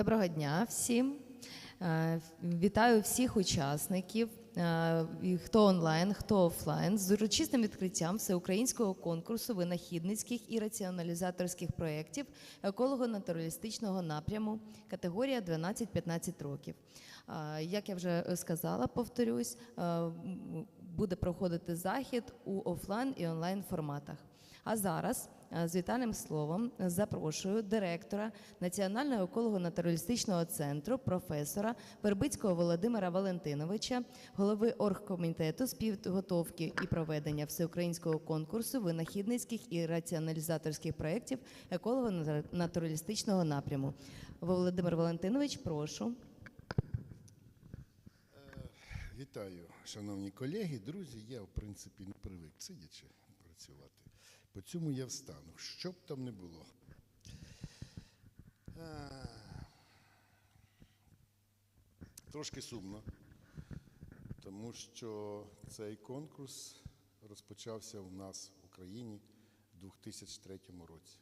Доброго дня всім. Е, Вітаю всіх учасників, е, хто онлайн, хто офлайн, з урочистим відкриттям всеукраїнського конкурсу винахідницьких і раціоналізаторських проєктів еколого-натуралістичного напряму категорія 12-15 років. Е, Як я вже сказала, повторюсь, буде проходити захід у офлайн і онлайн форматах. А зараз з вітальним словом запрошую директора Національного еколого-натуралістичного центру, професора Вербицького Володимира Валентиновича, голови оргкомітету з підготовки і проведення всеукраїнського конкурсу винахідницьких і раціоналізаторських проєктів еколого-натуралістичного напряму. Володимир Валентинович, прошу. Вітаю, шановні колеги, друзі. Я, в принципі, не привик сидячи працювати. По цьому я встану, що б там не було. Трошки сумно, тому що цей конкурс розпочався у нас в Україні в 2003 році.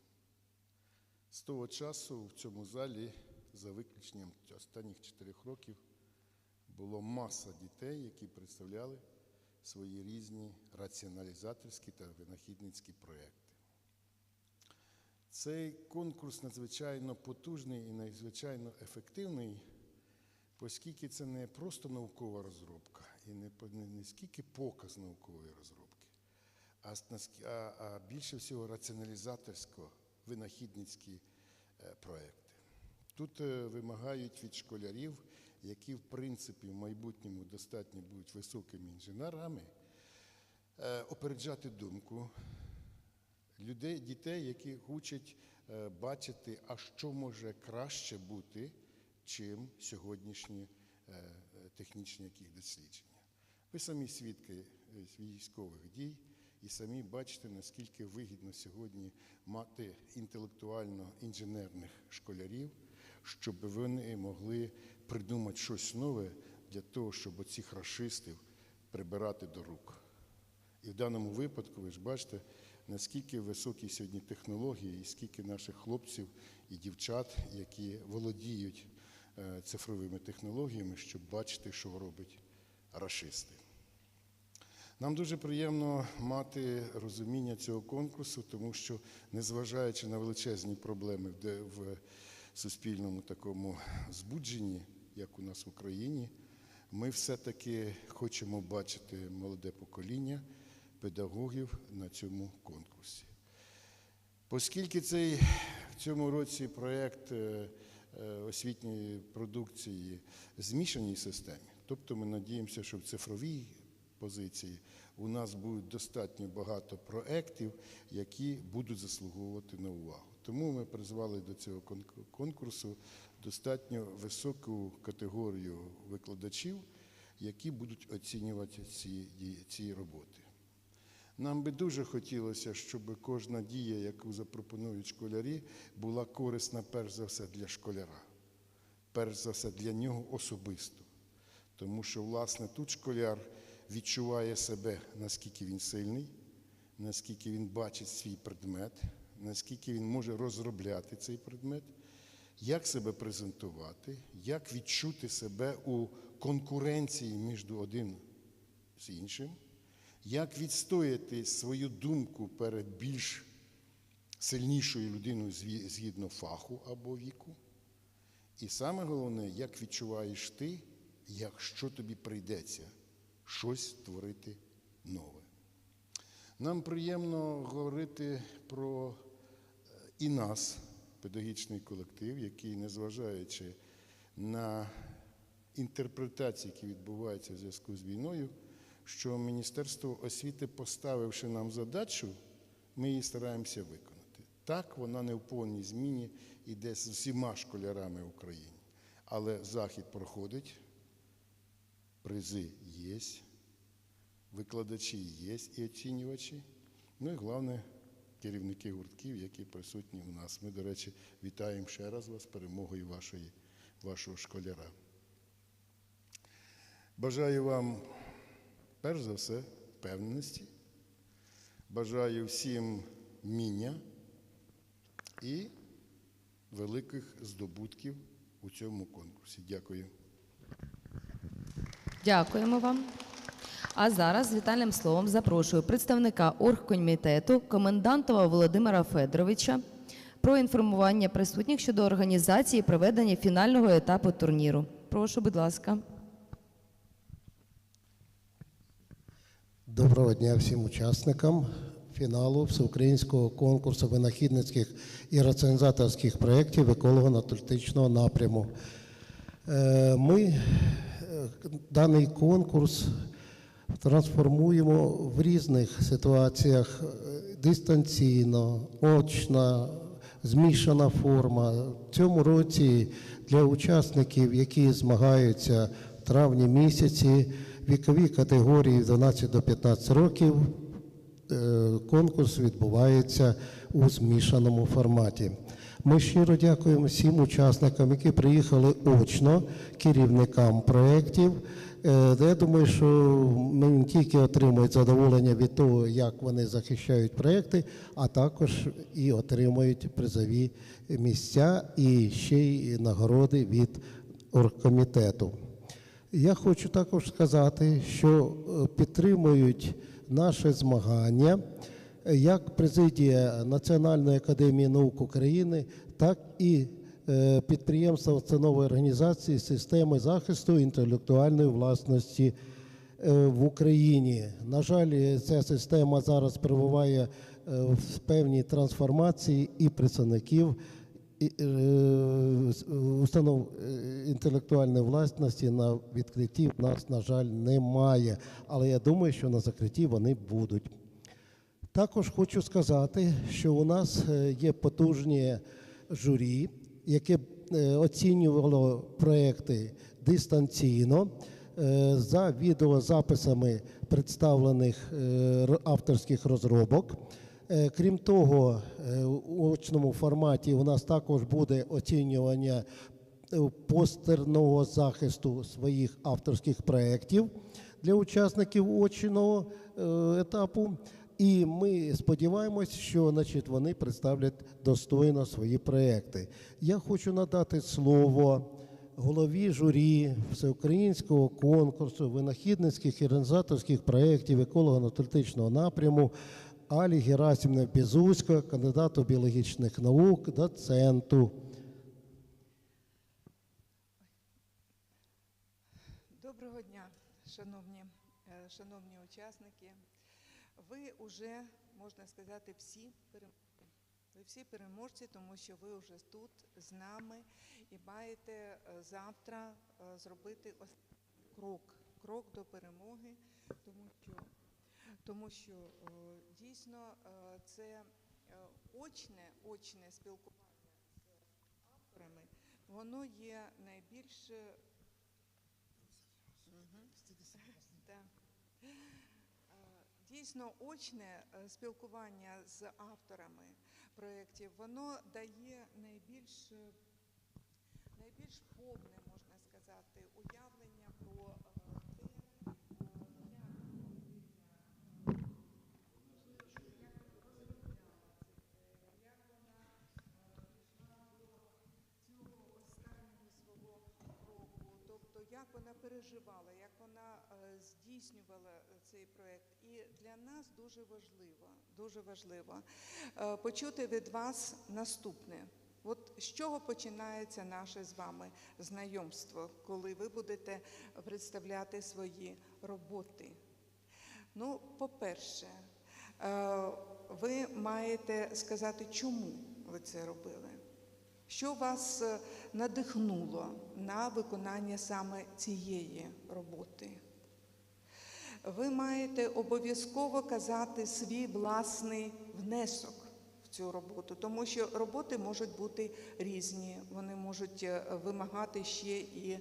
З того часу в цьому залі, за виключенням останніх чотирьох років, було маса дітей, які представляли свої різні раціоналізаторські та винахідницькі проекти. Цей конкурс надзвичайно потужний і надзвичайно ефективний, оскільки це не просто наукова розробка і не, не, не скільки показ наукової розробки, а, а, а більше всього раціоналізаторсько винахідницькі е, проекти. Тут е, вимагають від школярів, які в принципі в майбутньому достатньо будуть високими інженерами, е, опереджати думку людей, дітей, які хочуть е, бачити, а що може краще бути, чим сьогоднішні е, технічні яких дослідження. Ви самі свідки військових дій і самі бачите, наскільки вигідно сьогодні мати інтелектуально інженерних школярів, щоб вони могли придумати щось нове для того, щоб оцих рашистів прибирати до рук. І в даному випадку ви ж бачите, наскільки високі сьогодні технології, і скільки наших хлопців і дівчат, які володіють е, цифровими технологіями, щоб бачити, що робить рашисти. Нам дуже приємно мати розуміння цього конкурсу, тому що, незважаючи на величезні проблеми в суспільному такому збудженні, як у нас в Україні, ми все-таки хочемо бачити молоде покоління педагогів на цьому конкурсі. Оскільки цей в цьому році проєкт е, е, освітньої продукції змішаній системі, тобто ми надіємося, що в цифровій позиції у нас буде достатньо багато проєктів, які будуть заслуговувати на увагу. Тому ми призвали до цього конкурсу достатньо високу категорію викладачів, які будуть оцінювати ці, ці роботи. Нам би дуже хотілося, щоб кожна дія, яку запропонують школярі, була корисна перш за все для школяра, перш за все для нього особисто. Тому що, власне, тут школяр відчуває себе, наскільки він сильний, наскільки він бачить свій предмет, наскільки він може розробляти цей предмет, як себе презентувати, як відчути себе у конкуренції між один з іншим як відстояти свою думку перед більш сильнішою людиною згідно фаху або віку. І саме головне, як відчуваєш ти, якщо тобі прийдеться щось творити нове. Нам приємно говорити про і нас, педагогічний колектив, який, незважаючи на інтерпретації, які відбуваються в зв'язку з війною, що Міністерство освіти, поставивши нам задачу, ми її стараємося виконати. Так, вона не в повній зміні іде з всіма школярами в Україні. Але захід проходить, призи є, викладачі є і оцінювачі. Ну і головне, керівники гуртків, які присутні у нас. Ми, до речі, вітаємо ще раз вас з перемогою вашої, вашого школяра. Бажаю вам, перш за все, впевненості. Бажаю всім вміння і великих здобутків у цьому конкурсі. Дякую. Дякуємо вам. А зараз з вітальним словом запрошую представника оргкомітету комендантова Володимира Федоровича про інформування присутніх щодо організації проведення фінального етапу турніру. Прошу, будь ласка. Доброго дня всім учасникам фіналу всеукраїнського конкурсу винахідницьких і раціонізаторських проєктів еколого-натуралістичного напряму. Е, Ми е, даний конкурс трансформуємо в різних ситуаціях е, дистанційно, очно, змішана форма. В цьому році для учасників, які змагаються в травні місяці, вікові категорії 12 до 15 років, е, конкурс відбувається у змішаному форматі. Ми щиро дякуємо всім учасникам, які приїхали очно, керівникам проєктів. Е, Я думаю, що ми не тільки отримують задоволення від того, як вони захищають проєкти, а також і отримують призові місця і ще й нагороди від оргкомітету. Я хочу також сказати, що е, підтримують наше змагання як президія Національної академії наук України, так і е, підприємства установи організації системи захисту інтелектуальної власності е, в Україні. На жаль, ця система зараз перебуває е, в певній трансформації і представників установ інтелектуальної власності на відкритті в нас, на жаль, немає. Але я думаю, що на закритті вони будуть. Також хочу сказати, що у нас е, є потужні журі, яке е, оцінювало проекти дистанційно е, за відеозаписами представлених авторських розробок. Крім того, у очному форматі у нас також буде оцінювання постерного захисту своїх авторських проєктів для учасників очного етапу. І ми сподіваємось, що значить, вони представлять достойно свої проекти. Я хочу надати слово голові журі всеукраїнського конкурсу винахідницьких і організаторських проєктів еколого-натуралістичного напряму Алі Герасимівна Безуська, кандидату біологічних наук, доценту. Доброго дня, шановні, е, шановні учасники. Ви вже, можна сказати, всі переможці. Ви всі переможці, тому що ви вже тут з нами і маєте е, завтра е, зробити крок, крок до перемоги, тому що, тому що е, дійсно це очне, очне спілкування з авторами, воно є найбільш е, Так. Е, Дійсно, очне е, спілкування з авторами проєктів, воно дає найбільш, е, найбільш повне, можна сказати, уявлення про е, те, е, як цього останнього свого року, тобто як вона переживала, як вона е, здійснювала е, цей проект. І для нас дуже важливо, дуже важливо е, почути від вас наступне. От з чого починається наше з вами знайомство, коли ви будете представляти свої роботи? Ну, по-перше, ви маєте сказати, чому ви це робили. Що вас надихнуло на виконання саме цієї роботи? Ви маєте обов'язково казати свій власний внесок в цю роботу, тому що роботи можуть бути різні, вони можуть е, вимагати ще і е,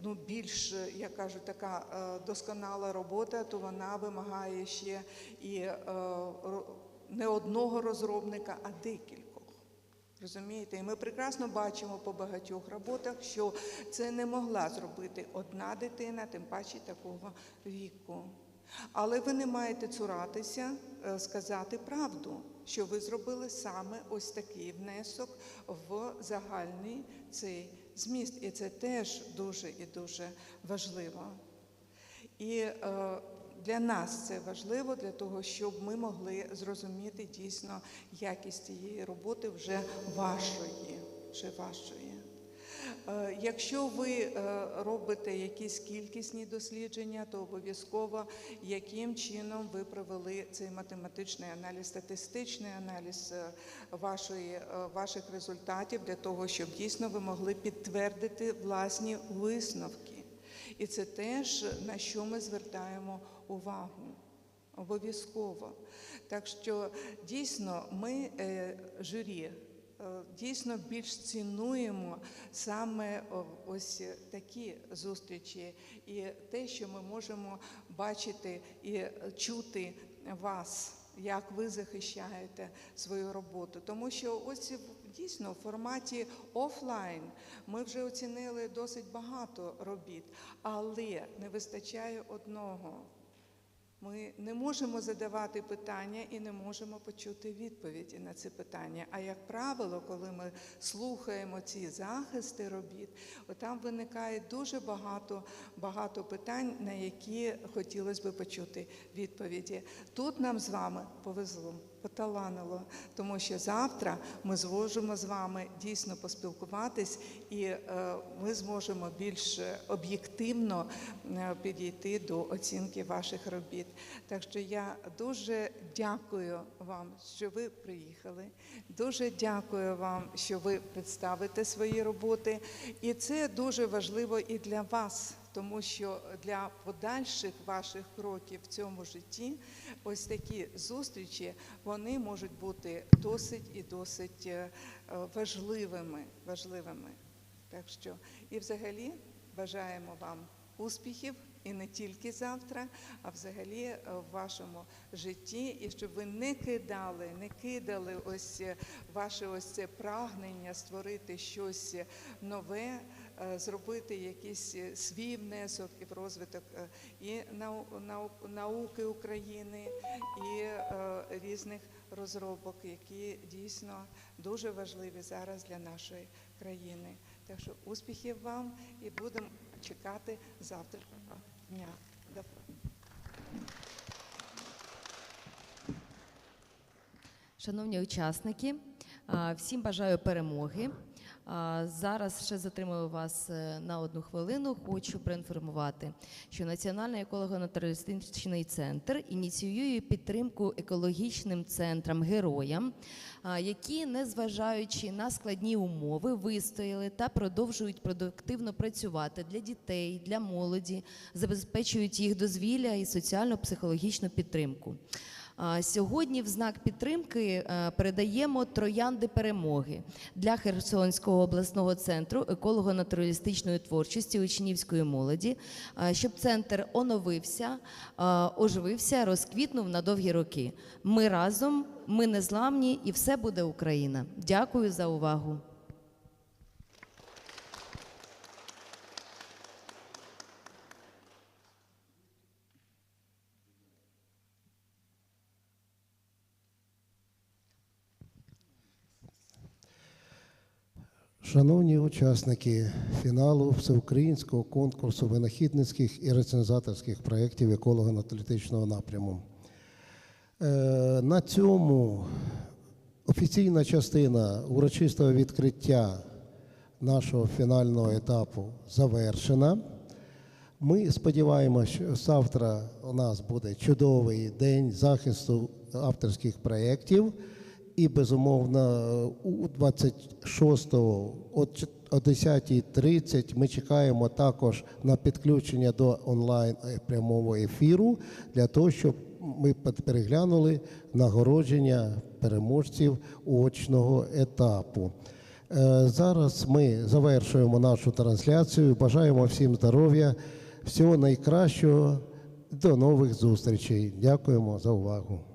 ну, більш, як кажуть, така е, досконала робота, то вона вимагає ще і не одного розробника, а декількох. Розумієте, і ми прекрасно бачимо по багатьох роботах, що це не могла зробити одна дитина, тим паче такого віку. Але ви не маєте цуратися е, сказати правду. що ви зробили саме ось такий внесок в загальний цей зміст. І це теж дуже і дуже важливо. І е, для нас це важливо для того, щоб ми могли зрозуміти дійсно якість цієї роботи вже вашої. Вже вашої. Е, Якщо ви е, робите якісь кількісні дослідження, то обов'язково яким чином ви провели цей математичний аналіз, статистичний аналіз е, вашої, ваших результатів для того, щоб дійсно ви могли підтвердити власні висновки. І це теж на що ми звертаємо увагу. Обов'язково. Так що дійсно ми, е, журі, е, дійсно більш цінуємо саме ось такі зустрічі і те, що ми можемо бачити і чути вас, як ви захищаєте свою роботу. Тому що ось дійсно в форматі офлайн ми вже оцінили досить багато робіт, але не вистачає одного. Ми не можемо задавати питання і не можемо почути відповіді на ці питання. А як правило, коли ми слухаємо ці захисти робіт, там виникає дуже багато, багато питань, на які хотілося би почути відповіді. Тут нам з вами повезло, поталанило, тому що завтра ми зможемо з вами дійсно поспілкуватись, і е, ми зможемо більш об'єктивно е, підійти до оцінки ваших робіт. Так що я дуже дякую вам, що ви приїхали. Дуже дякую вам, що ви представите свої роботи. І це дуже важливо і для вас. Тому що для подальших ваших кроків в цьому житті ось такі зустрічі вони можуть бути досить і досить е, важливими. важливими. Так що і взагалі бажаємо вам успіхів і не тільки завтра, а взагалі е, в вашому житті, і щоб ви не кидали, не кидали ось е, ваше ось це прагнення створити щось нове, зробити якийсь е, свій внесок і в розвиток е, і нау- нау- науки України, і е, різних розробок, які дійсно дуже важливі зараз для нашої країни. Так що успіхів вам і будемо чекати завтрашнього дня. Шановні учасники, всім бажаю перемоги. Зараз ще затримую вас е, на одну хвилину. Хочу проінформувати, що Національний еколого-натуралістичний центр ініціює підтримку екологічним центрам героям, які, незважаючи на складні умови, вистояли та продовжують продуктивно працювати для дітей, для молоді, забезпечують їх дозвілля і соціально-психологічну підтримку. Сьогодні в знак підтримки е, передаємо троянди перемоги для Херсонського обласного центру еколого-натуралістичної творчості учнівської молоді, щоб центр оновився, оживився, розквітнув на довгі роки. Ми разом, ми незламні, і все буде Україна. Дякую за увагу. Шановні учасники фіналу всеукраїнського конкурсу винахідницьких і рецензаторських проєктів еколого-аналітичного напряму. Е, На цьому офіційна частина урочистого відкриття нашого фінального етапу завершена. Ми сподіваємося, що завтра у нас буде чудовий день захисту авторських проєктів. І, безумовно, у 26-го о 10.30 ми чекаємо також на підключення до онлайн е, прямого ефіру для того, щоб ми переглянули нагородження переможців очного етапу. Е, Зараз ми завершуємо нашу трансляцію. Бажаємо всім здоров'я, всього найкращого. До нових зустрічей. Дякуємо за увагу.